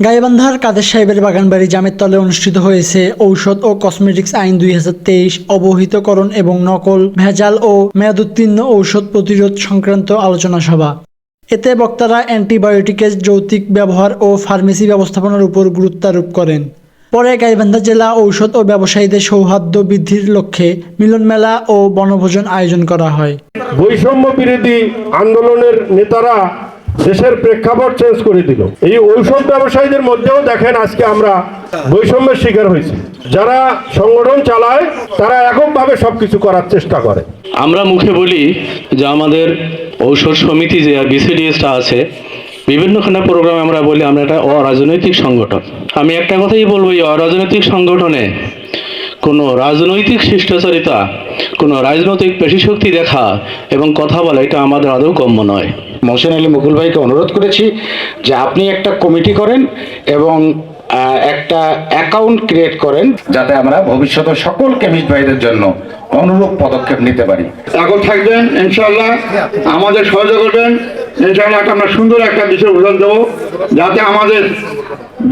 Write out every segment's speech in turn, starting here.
গাইবান্ধার কাদের সাহেবের বাগানবাড়ি জামের তলে অনুষ্ঠিত হয়েছে ঔষধ ও কসমেটিক্স আইন দুই হাজার তেইশ, অবহিতকরণ এবং নকল, ভেজাল ও মেয়াদোত্তীর্ণ ঔষধ প্রতিরোধ সংক্রান্ত আলোচনা সভা। এতে বক্তারা অ্যান্টিবায়োটিকের যৌতিক ব্যবহার ও ফার্মেসি ব্যবস্থাপনার উপর গুরুত্বারোপ করেন। পরে গাইবান্ধা জেলা ঔষধ ও ব্যবসায়ীদের সৌহার্দ্য বৃদ্ধির লক্ষ্যে মিলন মেলা ও বনভোজন আয়োজন করা হয়। বৈষম্য বিরোধী আন্দোলনের নেতারা দেশের প্রেক্ষাপট চেঞ্জ করে দিল। এই ঔষধ ব্যবসায়ীদের মধ্যেও দেখেন আজকে আমরা বৈষম্যের শিকার হয়েছি। যারা সংগঠন চালায়, তারা এককভাবে সবকিছু করার চেষ্টা করে। আমরা মুখে বলি যে আমাদের ঔষধ সমিতি যে বিসিডিএসটা আছে, বিভিন্নখানে প্রোগ্রামে আমরা বলি, আমরা একটা অরাজনৈতিক সংগঠন। আমি একটা কথাই বলব, এই অরাজনৈতিক সংগঠনে কোনো রাজনৈতিক শিষ্টাচারিতা কোনো রাজনৈতিক পেশিশক্তি দেখা এবং কথা বলা এটা আমাদের আদৌ গম্য নয়। মহসেন আলী মুকুল ভাইকে অনুরোধ করেছি যে আপনি একটা কমিটি করেন এবং একটা অ্যাকাউন্ট ক্রিয়েট করেন যাতে আমরা ভবিষ্যতে সকল কেমিস্ট ভাইদের জন্য অনুরূপ পদক্ষেপ নিতে পারি। আগল থাকবেন ইনশাল্লাহ আমাদের সহযোগ করবেন। ইনশাল্লাহ আমরা সুন্দর একটা বিষয় উদাহরণ দেবো যাতে আমাদের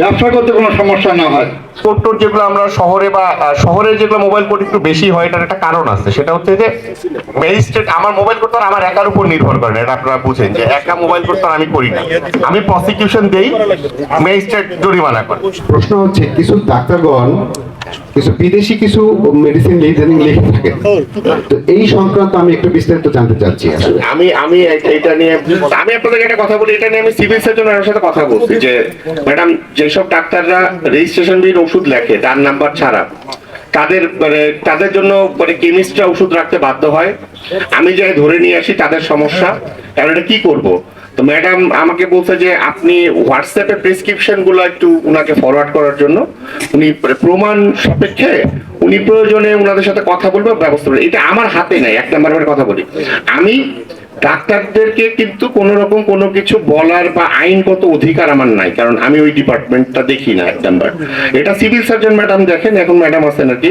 ব্যবসা করতে কোনো সমস্যা না হয়। কোড যেগুলো আমরা শহরে বা শহরে যেগুলো মোবাইল কোড একটু বেশি হয় এটার একটা কারণ আছে। সেটা হচ্ছে যে ম্যাজিস্ট্রেট আমার মোবাইল কোড আমার একার উপর নির্ভর করে এটা আপনারা বুঝেন যে একা মোবাইল কোড আমি করি না। আমি প্রসিকিউশন দেই ম্যাজিস্ট্রেট জরিমানা করে। প্রশ্ন হচ্ছে কিছু ডাক্তারগণ কিছু বিদেশি কিছু মেডিসিন ইদানিং লিখে থাকে। তো এই সংক্রান্ত আমি একটু বিস্তারিত জানতে চাচ্ছি আসলে। আমি আমি এটা নিয়ে আমি আপনাদের একটা কথা বলি এটা নিয়ে আমি সিভিল সার্জন এর সাথে কথা বলছি যে ম্যাডাম যেসব ডাক্তাররা রেজিস্ট্রেশন বিল ওষুধ লেখে, তার নাম্বার ছাড়া। তাদের মানে তাদের জন্য মানে কেমিস্টরা ওষুধ রাখতে বাধ্য হয়। আমি যাই ধরে নিয়ে আসি তাদের সমস্যা এখন এটা কি করব? তো ম্যাডাম আমাকে বলছে যে, আপনি হোয়াটসঅ্যাপে প্রেসক্রিপশনগুলো একটু উনাকে ফরওয়ার্ড করার জন্য। উনি প্রমাণ সাপেক্ষে উনি প্রয়োজনে উনাদের সাথে কথা বলবে, ব্যবস্থা এটা আমার হাতে নাই, এক নাম্বার কথা বলি। আমি ডাক্তারদেরকে কিন্তু কোন রকম কোনো কিছু বলার বা আইনগত অধিকার আমার নাই, কারণ আমি ওই ডিপার্টমেন্টটা দেখি না এক নাম্বার। এটা সিভিল সার্জন ম্যাডাম দেখেন, এখন ম্যাডাম আছেন আর কি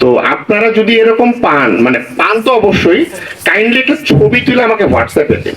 তো আপনারা যদি এরকম পান মানে পান তো অবশ্যই কাইন্ডলি একটা ছবি তুলে আমাকে হোয়াটসঅ্যাপে দিন।